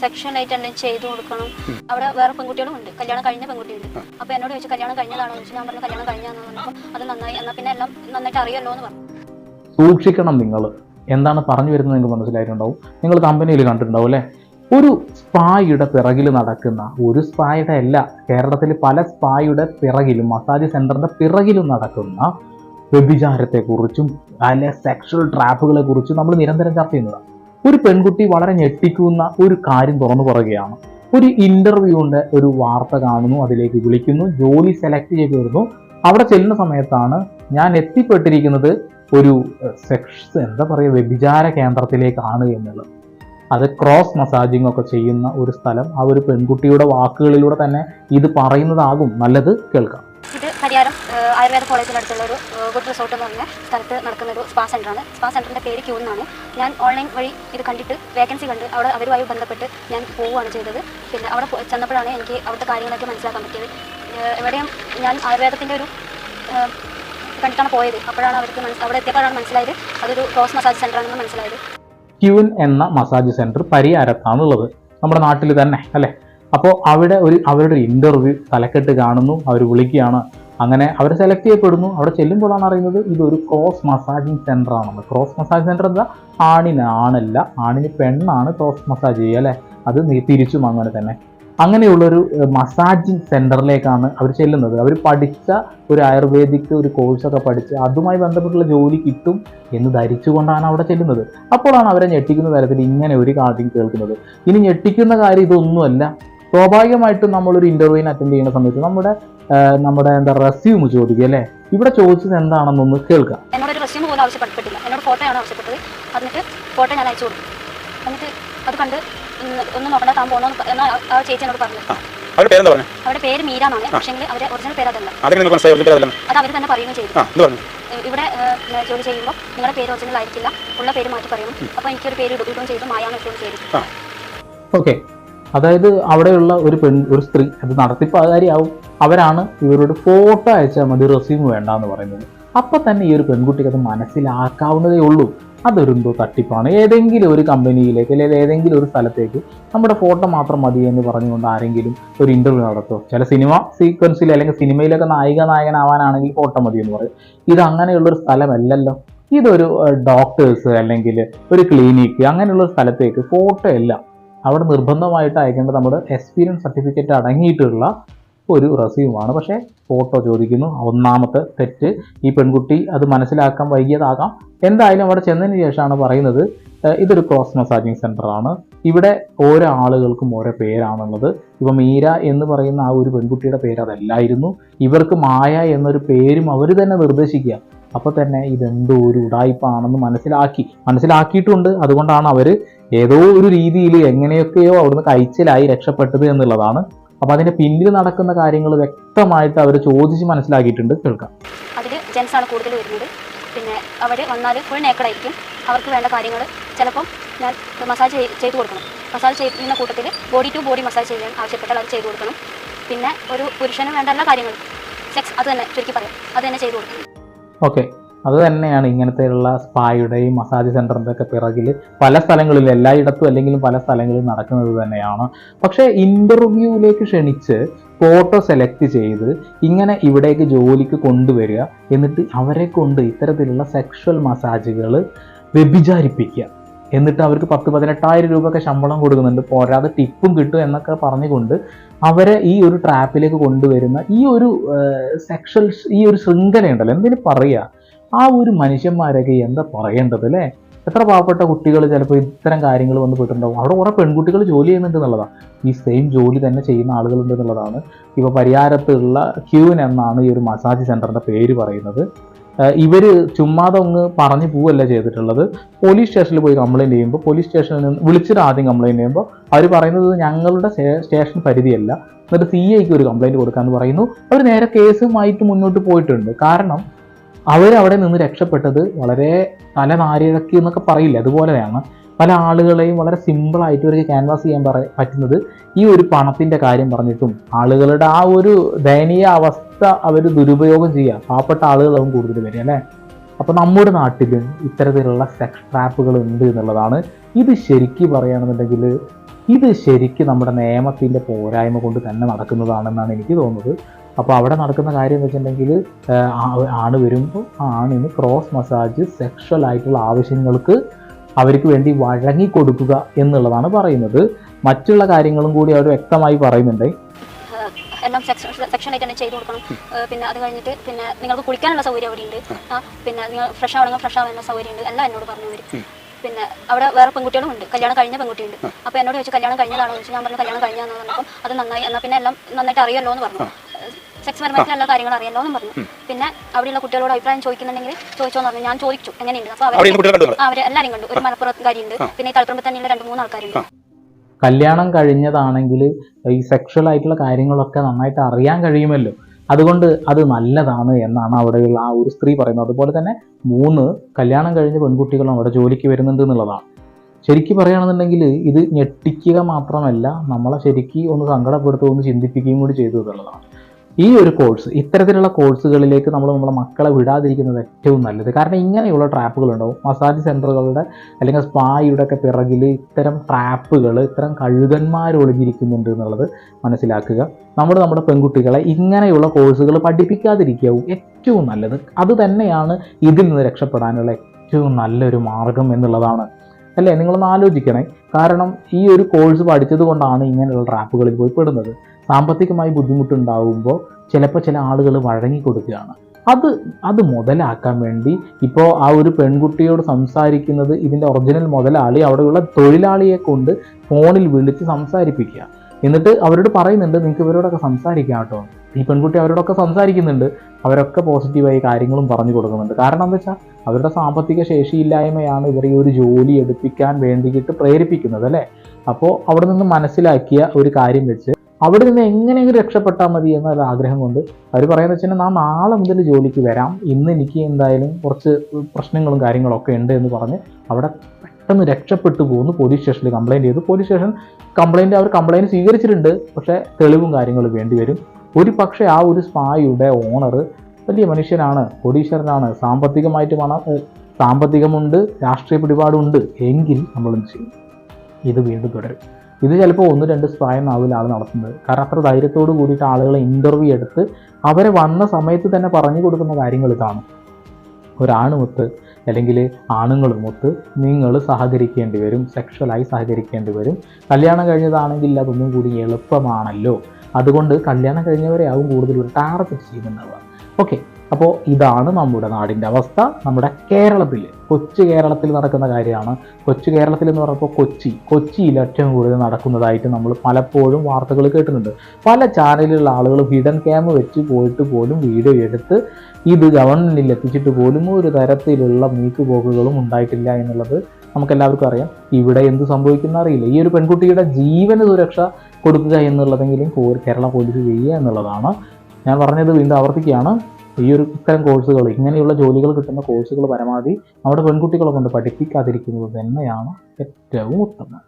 സെക്ഷനായിട്ട് തന്നെ ചെയ്തു കൊടുക്കണം. അവിടെ വേറെ പെൺകുട്ടികളും ഉണ്ട് കല്യാണം കഴിഞ്ഞ പെൺകുട്ടിയുണ്ട്. അപ്പൊ എന്നോട് ചോദിച്ചു കല്യാണം കഴിഞ്ഞതാണോ? ചോദിച്ചു ഞാൻ പറഞ്ഞു കല്യാണം കഴിഞ്ഞാന്ന് പറഞ്ഞപ്പോൾ അത് നന്നായി എന്നാൽ പിന്നെ എല്ലാം നന്നായിട്ട് അറിയല്ലോ എന്ന് പറഞ്ഞു. സൂക്ഷിക്കണം നിങ്ങൾ. എന്താണ് പറഞ്ഞു വരുന്നത് നിങ്ങൾക്ക് മനസ്സിലായിട്ടുണ്ടാവും. നിങ്ങൾ കമ്പനിയിൽ കണ്ടിട്ടുണ്ടാവും അല്ലേ? ഒരു സ്പായുടെ പിറകിൽ നടക്കുന്ന ഒരു സ്പായുടെ അല്ല കേരളത്തിൽ പല സ്പായുടെ പിറകിലും മസാജ് സെന്ററിന്റെ പിറകിലും നടക്കുന്ന വ്യഭിചാരത്തെക്കുറിച്ചും അല്ലെ സെക്ഷൽ ട്രാപ്പുകളെ കുറിച്ചും നമ്മൾ നിരന്തരം ചർച്ച ചെയ്യുന്നതാണ്. ഒരു പെൺകുട്ടി വളരെ ഞെട്ടിക്കുന്ന ഒരു കാര്യം തുറന്നു പറയുകയാണ്. ഒരു ഇന്റർവ്യൂവിന്റെ ഒരു വാർത്ത കാണുന്നു അതിലേക്ക് വിളിക്കുന്നു ജോലി സെലക്ട് ചെയ്ത് വരുന്നു. അവിടെ ചെല്ലുന്ന സമയത്താണ് ഞാൻ എത്തിപ്പെട്ടിരിക്കുന്നത് ഒരു സെക്സ് എന്താ പറയുക വ്യഭിചാര കേന്ദ്രത്തിലേക്കാണ് എന്നുള്ളത്. അത് ക്രോസ് മസാജിങ് ഒക്കെ ചെയ്യുന്ന ഒരു സ്ഥലം. ആ ഒരു പെൺകുട്ടിയുടെ വാക്കുകളിലൂടെ തന്നെ ഇത് പറയുന്നതാകും. നല്ലത് കേൾക്കാം. ഇത് പരിയാരം ഏഹ്, ആയുർവേദ കോളേജിനടുത്തുള്ള ഒരു ഏഹ്, ഗുഡ് റിസോർട്ട് എന്ന് പറഞ്ഞ സ്ഥലത്ത് നടക്കുന്ന ഒരു സ്പാ സെന്ററാണ് സ്പാ സെന്ററിന്റെ പേര് ക്യൂ എന്നാണ്. ഞാൻ ഓൺലൈൻ വഴി ഇത് കണ്ടിട്ട് വേക്കൻസി കണ്ട് അവിടെ അവരുമായി ബന്ധപ്പെട്ട് ഞാൻ പോവുകയാണ് ചെയ്തത്. പിന്നെ അവിടെ ചെന്നപ്പോഴാണ് എനിക്ക് അവിടുത്തെ കാര്യങ്ങളൊക്കെ മനസ്സിലാക്കാൻ പറ്റിയത്. എവിടെയും ഞാൻ ആയുർവേദത്തിന്റെ ഒരു കണ്ടിട്ടാണ് പോയത്. അപ്പോഴാണ് അവർക്ക് അവിടെ എത്തിയപ്പോഴാണ് മനസ്സിലായത് അതൊരു ക്രോസ് മസാജ് സെന്ററാണെന്ന് മനസ്സിലായത്. ക്യൂൻ എന്ന മസാജ് സെന്റർ പരിയാരത്താണുള്ളത്. നമ്മുടെ നാട്ടിൽ തന്നെ അല്ലേ? അപ്പോൾ അവിടെ ഒരു അവരുടെ ഒരു ഇന്റർവ്യൂ തലക്കെട്ട് കാണുന്നു അവർ വിളിക്കുകയാണ്. അങ്ങനെ അവർ സെലക്ട് ചെയ്യപ്പെടുന്നു. അവിടെ ചെല്ലുമ്പോഴാണ് അറിയുന്നത് ഇതൊരു ക്രോസ് മസാജിങ് സെന്റർ ആണെന്ന്. ക്രോസ് മസാജ് സെന്റർ എന്താ? ആണിന് ആണല്ല ആണിന് പെണ്ണാണ് ക്രോസ് മസാജ് ചെയ്യുക അല്ലേ? അത് തിരിച്ചും അങ്ങനെ തന്നെ. അങ്ങനെയുള്ളൊരു മസാജിങ് സെന്ററിലേക്കാണ് അവർ ചെല്ലുന്നത്. അവർ പഠിച്ച ഒരു ആയുർവേദിക് ഒരു കോഴ്സൊക്കെ പഠിച്ച് അതുമായി ബന്ധപ്പെട്ടുള്ള ജോലി കിട്ടും എന്ന് ധരിച്ചുകൊണ്ടാണ് അവിടെ ചെല്ലുന്നത്. അപ്പോഴാണ് അവരെ ഞെട്ടിക്കുന്ന തരത്തിൽ ഇങ്ങനെ ഒരു കാര്യം കേൾക്കുന്നത്. ഇനി ഞെട്ടിക്കുന്ന കാര്യം ഇതൊന്നുമല്ല. സ്വാഭാവികമായിട്ടും നമ്മളൊരു ഇന്റർവ്യൂവിന് അറ്റൻഡ് ചെയ്യുന്ന സമയത്ത് നമ്മുടെ നമ്മുടെ എന്താ റെസ്യൂം ചോദിക്കുക അല്ലേ? ഇവിടെ ചോദിച്ചത് എന്താണെന്നൊന്ന് കേൾക്കാം എന്നോടൊരു റെസ്യൂം പോലും ആവശ്യപ്പെട്ടിട്ടില്ല. എന്നോട് ഫോട്ടോയാണ് ആവശ്യപ്പെട്ടത്. എന്നിട്ട് ഫോട്ടോ ഞാൻ അയച്ചു കൊടുത്തു. എന്നിട്ട് അത് കണ്ട് ഒന്ന് നോക്കണ നോക്കണ്ട താൻ പോകണമെന്ന് എന്ന് ആ- ആ ചേച്ചി എന്നോട് പറഞ്ഞു. അവരുടെ പേരെന്താ പറഞ്ഞു? അവരുടെ പേര് മീര എന്നാണ്. പക്ഷേ അവരെ ഒറിജിനൽ പേര് അതല്ല അത് അവർ തന്നെ പറയുകയും ചെയ്തു. ആ എന്ത് പറഞ്ഞു? ഇവിടെ ജോലി ചെയ്യുമ്പോൾ നിങ്ങളുടെ പേര് ഒറിജിനൽ ആയിരിക്കില്ല. ഉള്ള പേര് മാറ്റി പറയും അപ്പോൾ എനിക്കൊരു പേര് ഇടുകയും ചെയ്തു. മായാന്ന് ഇട്ടുകയും ചെയ്തു. ഓക്കെ അതായത് അവിടെയുള്ള ഒരു പെൺ ഒരു സ്ത്രീ അത് നടത്തിപ്പുകാരിയാവും. അവരാണ് ഇവരോട് ഫോട്ടോ അയച്ചാൽ മതി റെസ്യൂം വേണ്ട എന്ന് പറയുന്നത്. അപ്പം തന്നെ ഈ ഒരു പെൺകുട്ടിക്ക് അത് മനസ്സിലാക്കാവുന്നതേ ഉള്ളൂ. അതൊരെന്തോ തട്ടിപ്പാണ്. ഏതെങ്കിലും ഒരു കമ്പനിയിലേക്ക് അല്ലെങ്കിൽ ഏതെങ്കിലും ഒരു സ്ഥലത്തേക്ക് നമ്മുടെ ഫോട്ടോ മാത്രം മതി എന്ന് പറഞ്ഞുകൊണ്ട് ആരെങ്കിലും ഒരു ഇന്റർവ്യൂ നടത്തുമോ ചില സിനിമ സീക്വൻസിൽ അല്ലെങ്കിൽ സിനിമയിലൊക്കെ നായിക നായകനാവാനാണെങ്കിൽ ഫോട്ടോ മതി എന്ന് പറയും. ഇത് അങ്ങനെയുള്ള ഒരു സ്ഥലമല്ലല്ലോ. ഇതൊരു ഡോക്ടേഴ്സ് അല്ലെങ്കിൽ ഒരു ക്ലിനിക്ക് അങ്ങനെയുള്ള സ്ഥലത്തേക്ക് ഫോട്ടോ അല്ല അവിടെ നിർബന്ധമായിട്ട് അയക്കേണ്ടത് നമ്മുടെ എക്സ്പീരിയൻസ് സർട്ടിഫിക്കറ്റ് അടങ്ങിയിട്ടുള്ള ഒരു റെസ്യൂമാണ് പക്ഷേ ഫോട്ടോ ചോദിക്കുന്നു. ഒന്നാമത്തെ തെറ്റ് ഈ പെൺകുട്ടി അത് മനസ്സിലാക്കാൻ വൈകിയതാകാം. എന്തായാലും അവിടെ ചെന്നതിന് ശേഷമാണ് പറയുന്നത് ഇതൊരു ക്രോസ് മസാജിങ് സെന്റർ ആണ്. ഇവിടെ ഓരോ ആളുകൾക്കും ഓരോ പേരാണുള്ളത്. ഇപ്പം മീര എന്ന് പറയുന്ന ആ ഒരു പെൺകുട്ടിയുടെ പേര് അതല്ലായിരുന്നു. ഇവർക്ക് മായ എന്നൊരു പേരും അവർ തന്നെ നിർദ്ദേശിക്കുക. അപ്പൊ തന്നെ ഇതെന്തോ ഒരു ഉടായ്പാണെന്ന് മനസ്സിലാക്കി. മനസ്സിലാക്കിയിട്ടുണ്ട്. അതുകൊണ്ടാണ് അവർ ഏതോ ഒരു രീതിയിൽ എങ്ങനെയൊക്കെയോ അവിടുന്ന് കഴിച്ചിലായി രക്ഷപ്പെട്ടത് എന്നുള്ളതാണ്. അപ്പൊ അതിന്റെ പിന്നിൽ നടക്കുന്ന കാര്യങ്ങൾ വ്യക്തമായിട്ട് അവർ ചോദിച്ച് മനസ്സിലാക്കിയിട്ടുണ്ട്. കേൾക്കാം. അതിൽ ജെൻസ് ആണ് കൂടുതൽ വരുന്നത്. പിന്നെ അവർ വന്നാൽ ഫുൾ നേക്കഡായിരിക്കും അവർക്ക് വേണ്ട കാര്യങ്ങൾ ചിലപ്പം ഞാൻ മസാജ് ചെയ്ത് കൊടുക്കണം. മസാജ് ചെയ്യുന്ന കൂട്ടത്തിൽ ബോഡി ടു ബോഡി മസാജ് ചെയ്യാൻ ആവശ്യപ്പെട്ടാൽ അത് ചെയ്ത് കൊടുക്കണം. പിന്നെ ഒരു പുരുഷന് വേണ്ട എല്ലാ കാര്യങ്ങളും സെക്സ് അത് തന്നെ ചുരുക്കി പറയാം. അത് തന്നെ ചെയ്ത് കൊടുക്കണം. ഓക്കെ. അത് തന്നെയാണ് ഇങ്ങനത്തെയുള്ള സ്പായുടെയും മസാജ് സെന്ററിന്റെ ഒക്കെ പിറകിൽ പല സ്ഥലങ്ങളിലും എല്ലായിടത്തും അല്ലെങ്കിലും പല സ്ഥലങ്ങളിലും നടക്കുന്നത് തന്നെയാണ്. പക്ഷേ ഇന്റർവ്യൂവിലേക്ക് ക്ഷണിച്ച് ഫോട്ടോ സെലക്ട് ചെയ്ത് ഇങ്ങനെ ഇവിടേക്ക് ജോലിക്ക് കൊണ്ടുവരിക എന്നിട്ട് അവരെ കൊണ്ട് ഇത്തരത്തിലുള്ള സെക്ഷൽ മസാജുകൾ വ്യഭിചാരിപ്പിക്കുക. എന്നിട്ട് അവർക്ക് പത്ത് പതിനെട്ടായിരം രൂപയൊക്കെ ശമ്പളം കൊടുക്കുന്നുണ്ട്. പോരാതെ ടിപ്പും കിട്ടും എന്നൊക്കെ പറഞ്ഞുകൊണ്ട് അവരെ ഈ ഒരു ട്രാപ്പിലേക്ക് കൊണ്ടുവരുന്ന ഈ ഒരു സെക്ഷൽ ഈ ഒരു ശൃംഖലയുണ്ടല്ലോ. എന്തിനു പറയുക ആ ഒരു മനുഷ്യന്മാരൊക്കെ എന്താ പറയേണ്ടത് അല്ലേ? എത്ര പാവപ്പെട്ട കുട്ടികൾ ചിലപ്പോൾ ഇത്തരം കാര്യങ്ങൾ വന്ന് പെട്ടിട്ടുണ്ടാവും അവിടെ കുറേ പെൺകുട്ടികൾ ജോലി ചെയ്യുന്നുണ്ട് എന്നുള്ളതാണ് ഈ സെയിം ജോലി തന്നെ ചെയ്യുന്ന ആളുകളുണ്ട് എന്നുള്ളതാണ്. ഇപ്പോൾ പരിയാരത്തുള്ള ക്യൂൻ എന്നാണ് ഈ ഒരു മസാജ് സെന്ററിന്റെ പേര് പറയുന്നത്. ഇവർ ചുമ്മാതെ ഒന്ന് പറഞ്ഞു പോവല്ല ചെയ്തിട്ടുള്ളത്. പോലീസ് സ്റ്റേഷനിൽ പോയി കംപ്ലൈന്റ് ചെയ്യുമ്പോൾ പോലീസ് സ്റ്റേഷനിൽ നിന്ന് വിളിച്ചിട്ട് ആദ്യം കംപ്ലൈന്റ് ചെയ്യുമ്പോൾ അവർ പറയുന്നത് ഞങ്ങളുടെ സ്റ്റേഷൻ പരിധിയല്ല. എന്നിട്ട് സി ഐക്ക് ഒരു കംപ്ലൈന്റ് കൊടുക്കാമെന്ന് പറയുന്നു. അവർ നേരെ കേസുമായിട്ട് മുന്നോട്ട് പോയിട്ടുണ്ട്. കാരണം അവരവിടെ നിന്ന് രക്ഷപ്പെട്ടത് വളരെ തല നാരിഴക്കി എന്നൊക്കെ പറയില്ല? അതുപോലെയാണ് പല ആളുകളെയും വളരെ സിമ്പിളായിട്ട് ഒരു ക്യാൻവാസ് ചെയ്യാൻ പറ പറ്റുന്നത് ഈ ഒരു പണത്തിന്റെ കാര്യം പറഞ്ഞിട്ടും ആളുകളുടെ ആ ഒരു ദയനീയ അവസ്ഥ അവർ ദുരുപയോഗം ചെയ്യുക പാവപ്പെട്ട ആളുകളാവും കൂടുതൽ വരിക അല്ലേ? അപ്പോൾ നമ്മുടെ നാട്ടിലും ഇത്തരത്തിലുള്ള സെക്സ് ട്രാപ്പുകൾ ഉണ്ട് എന്നുള്ളതാണ്. ഇത് ശരിക്കും പറയുകയാണെന്നുണ്ടെങ്കിൽ ഇത് ശരിക്കും നമ്മുടെ നിയമത്തിന്റെ പോരായ്മ കൊണ്ട് തന്നെ നടക്കുന്നതാണെന്നാണ് എനിക്ക് തോന്നുന്നത്. അപ്പോൾ അവിടെ നടക്കുന്ന കാര്യം വെച്ചിട്ടുണ്ടെങ്കിൽ ആണ് വരുമ്പോൾ ആണിന് ക്രോസ് മസാജ് സെക്ഷൽ ആയിട്ടുള്ള ആവശ്യങ്ങൾക്ക് അവർക്ക് വേണ്ടി വഴങ്ങി കൊടുക്കുക എന്നുള്ളതാണ് പറയുന്നത്. മറ്റുള്ള കാര്യങ്ങളും കൂടി അവർ വ്യക്തമായി പറയുന്നുണ്ട്. എല്ലാം സെക്ഷൻ സെക്ഷൻ ആയിട്ട് തന്നെ ചെയ്ത് കൊടുക്കണം. പിന്നെ അത് കഴിഞ്ഞിട്ട് പിന്നെ നിങ്ങൾക്ക് കുളിക്കാനുള്ള സൗകര്യം അവിടെ ഉണ്ട്. ആ പിന്നെ നിങ്ങൾ ഫ്രഷ് ആവണമെങ്കിൽ ഫ്രഷ് ആവാനുള്ള സൗകര്യം ഉണ്ട്. എല്ലാം എന്നോട് പറഞ്ഞു വരും പിന്നെ അവിടെ വേറെ പെൺകുട്ടികളും ഉണ്ട്. കല്യാണം കഴിഞ്ഞ പെൺകുട്ടിയുണ്ട്. അപ്പോൾ എന്നോട് ചോദിച്ചു കല്യാണം കഴിഞ്ഞതാണോ? ചോദിച്ചു. ഞാൻ പറഞ്ഞു കല്യാണം കഴിഞ്ഞാന്ന് പറഞ്ഞപ്പോൾ അത് നന്നായി. എന്നാൽ പിന്നെ എല്ലാം നന്നായിട്ട് അറിയല്ലോ എന്ന് പറഞ്ഞു സെക്സ് പരമായിട്ടുള്ള എല്ലാ കാര്യങ്ങളും അറിയല്ലോ എന്ന് പറഞ്ഞു. പിന്നെ അവിടെയുള്ള കുട്ടികളോട് അഭിപ്രായം ചോദിക്കുന്നുണ്ടെങ്കിൽ ചോദിച്ചോ എന്ന് പറഞ്ഞു. ഞാൻ ചോദിച്ചു. എങ്ങനെയുണ്ട്? അപ്പോൾ അവർ എല്ലാവരും കണ്ടു ഒരു മലപ്പുറത്തുകാരിയുണ്ട് പിന്നെ ഈ തലപ്പുറത്ത് തന്നെയുള്ള രണ്ട് മൂന്ന് ആൾക്കാരുണ്ട് കല്യാണം കഴിഞ്ഞതാണെങ്കിൽ ഈ സെക്ഷൽ ആയിട്ടുള്ള കാര്യങ്ങളൊക്കെ നന്നായിട്ട് അറിയാൻ കഴിയുമല്ലോ. അതുകൊണ്ട് അത് നല്ലതാണ് എന്നാണ് അവിടെയുള്ള ആ ഒരു സ്ത്രീ പറയുന്നത്. അതുപോലെ തന്നെ മൂന്ന് കല്യാണം കഴിഞ്ഞ പെൺകുട്ടികളും അവിടെ ജോലിക്ക് വരുന്നുണ്ട് എന്നുള്ളതാണ്. ശരിക്കും പറയുകയാണെന്നുണ്ടെങ്കിൽ ഇത് ഞെട്ടിക്കുക മാത്രമല്ല നമ്മളെ ശരിക്കും ഒന്ന് സങ്കടപ്പെടുത്തുക ഒന്ന് ചിന്തിപ്പിക്കുകയും കൂടി ചെയ്തു എന്നുള്ളതാണ്. ഈ ഒരു കോഴ്സ് ഇത്തരത്തിലുള്ള കോഴ്സുകളിലേക്ക് നമ്മൾ നമ്മുടെ മക്കളെ വിടാതിരിക്കുന്നത് ഏറ്റവും നല്ലത്. കാരണം ഇങ്ങനെയുള്ള ട്രാപ്പുകൾ ഉണ്ടാവും മസാജ് സെന്ററുകളുടെ അല്ലെങ്കിൽ സ്പായുടെ ഒക്കെ പിറകിൽ ഇത്തരം ട്രാപ്പുകൾ ഇത്തരം കഴുകന്മാർ ഒളിഞ്ഞിരിക്കുന്നുണ്ട് എന്നുള്ളത് മനസ്സിലാക്കുക. നമ്മൾ നമ്മുടെ പെൺകുട്ടികളെ ഇങ്ങനെയുള്ള കോഴ്സുകൾ പഠിപ്പിക്കാതിരിക്കാവും ഏറ്റവും നല്ലത്. അത് തന്നെയാണ് ഇതിൽ നിന്ന് രക്ഷപ്പെടാനുള്ള ഏറ്റവും നല്ലൊരു മാർഗം എന്നുള്ളതാണ് അല്ലേ? നിങ്ങളൊന്ന് ആലോചിക്കണേ. കാരണം ഈ ഒരു കോഴ്സ് പഠിച്ചത് കൊണ്ടാണ് ഇങ്ങനെയുള്ള ട്രാപ്പുകളിൽ പോയി പെടുന്നത്. സാമ്പത്തികമായി ബുദ്ധിമുട്ടുണ്ടാകുമ്പോൾ ചിലപ്പോൾ ചില ആളുകൾ വഴങ്ങി കൊടുക്കുകയാണ്. അത് അത് മുതലാക്കാൻ വേണ്ടി ഇപ്പോൾ ആ ഒരു പെൺകുട്ടിയോട് സംസാരിക്കുന്നത് ഇതിന്റെ ഒറിജിനൽ മുതലാളി അവിടെയുള്ള തൊഴിലാളിയെ കൊണ്ട് ഫോണിൽ വിളിച്ച് സംസാരിപ്പിക്കുക. എന്നിട്ട് അവരോട് പറയുന്നുണ്ട് നിങ്ങൾക്ക് ഇവരോടൊക്കെ സംസാരിക്കാം കേട്ടോ. ഈ പെൺകുട്ടി അവരോടൊക്കെ സംസാരിക്കുന്നുണ്ട്. അവരൊക്കെ പോസിറ്റീവായി കാര്യങ്ങളും പറഞ്ഞു കൊടുക്കുന്നുണ്ട്. കാരണം എന്താ വെച്ചാൽ അവരുടെ സാമ്പത്തിക ശേഷിയില്ലായ്മയാണ് ഇവരെ ഈ ഒരു ജോലി എടുപ്പിക്കാൻ വേണ്ടിയിട്ട് പ്രേരിപ്പിക്കുന്നത് അല്ലേ? അപ്പോൾ അവിടെ നിന്ന് മനസ്സിലാക്കിയ ഒരു കാര്യം വെച്ച് അവിടെ നിന്ന് എങ്ങനെയെങ്കിലും രക്ഷപ്പെട്ടാൽ മതി എന്നൊരു ആഗ്രഹം കൊണ്ട് അവർ പറയുന്നത് വെച്ചാൽ നാം നാളെ മുതൽ ജോലിക്ക് വരാം. ഇന്ന് എനിക്ക് എന്തായാലും കുറച്ച് പ്രശ്നങ്ങളും കാര്യങ്ങളൊക്കെ ഉണ്ട് എന്ന് പറഞ്ഞ് അവിടെ പെട്ടെന്ന് രക്ഷപ്പെട്ടു പോകുന്നു പോലീസ് സ്റ്റേഷനിൽ കംപ്ലയിന്റ് ചെയ്തു. പോലീസ് സ്റ്റേഷൻ കംപ്ലയിന്റ് അവർ കംപ്ലയിന്റ് സ്വീകരിച്ചിട്ടുണ്ട്. പക്ഷേ തെളിവും കാര്യങ്ങളും വേണ്ടി വരും. ഒരു പക്ഷേ ആ ഒരു സ്പായുടെ ഓണർ വലിയ മനുഷ്യനാണ് കോടീശ്വരനാണ് സാമ്പത്തികമായിട്ട് പണം സാമ്പത്തികമുണ്ട് രാഷ്ട്രീയ പിടിപാടുണ്ട് എങ്കിൽ എന്ത് ചെയ്യും? ഇത് വീണ്ടും തുടരും. ഇത് ചിലപ്പോൾ ഒന്ന് രണ്ട് സ്പായം ആവില്ല ആൾ നടത്തുന്നത്. കാരണം അത്ര ധൈര്യത്തോട് കൂടിയിട്ട് ആളുകളെ ഇന്റർവ്യൂ എടുത്ത് അവരെ വന്ന സമയത്ത് തന്നെ പറഞ്ഞു കൊടുക്കുന്ന കാര്യങ്ങൾ ഇതാണ് ഒരാണുമൊത്ത് അല്ലെങ്കിൽ ആണുങ്ങളുമൊത്ത് നിങ്ങൾ സഹകരിക്കേണ്ടി വരും സെക്ഷലായി സഹകരിക്കേണ്ടി വരും. കല്യാണം കഴിഞ്ഞതാണെങ്കിൽ അതൊന്നും കൂടി എളുപ്പമാണല്ലോ. അതുകൊണ്ട് കല്യാണം കഴിഞ്ഞവരെ ആവും കൂടുതൽ ഒരു ടാർഗറ്റ് ചെയ്യുന്നുണ്ടാവുക. ഓക്കെ അപ്പോൾ ഇതാണ് നമ്മുടെ നാടിന്റെ അവസ്ഥ. നമ്മുടെ കേരളത്തിൽ കൊച്ചു കേരളത്തിൽ നടക്കുന്ന കാര്യമാണ്. കൊച്ചു കേരളത്തിൽ എന്ന് പറയുമ്പോൾ കൊച്ചി. കൊച്ചിയിൽ ഏറ്റവും കൂടുതൽ നടക്കുന്നതായിട്ട് നമ്മൾ പലപ്പോഴും വാർത്തകൾ കേട്ടിട്ടുണ്ട്. പല ചാനലിലുള്ള ആളുകൾ ഹിഡൻ ക്യാമ്പ് വെച്ച് പോയിട്ട് പോലും വീഡിയോ എടുത്ത് ഇത് ഗവൺമെന്റിൽ എത്തിച്ചിട്ട് പോലും ഒരു തരത്തിലുള്ള നീക്കുപോക്കുകളും ഉണ്ടായിട്ടില്ല എന്നുള്ളത് നമുക്കെല്ലാവർക്കും അറിയാം. ഇവിടെ എന്ത് സംഭവിക്കുന്ന അറിയില്ല. ഈ ഒരു പെൺകുട്ടിയുടെ ജീവന സുരക്ഷ കൊടുക്കുക എന്നുള്ളതെങ്കിലും കേരള പോലീസ് ചെയ്യുക എന്നുള്ളതാണ്. ഞാൻ പറഞ്ഞത് വീണ്ടും ആവർത്തിക്കുകയാണ്. ഈ ഒരു ഇത്തരം കോഴ്സുകൾ ഇങ്ങനെയുള്ള ജോലികൾ കിട്ടുന്ന കോഴ്സുകൾ പരമാവധി നമ്മുടെ പെൺകുട്ടികളെ കൊണ്ട് പഠിപ്പിക്കാതിരിക്കുന്നത് തന്നെയാണ് ഏറ്റവും ഉത്തമം.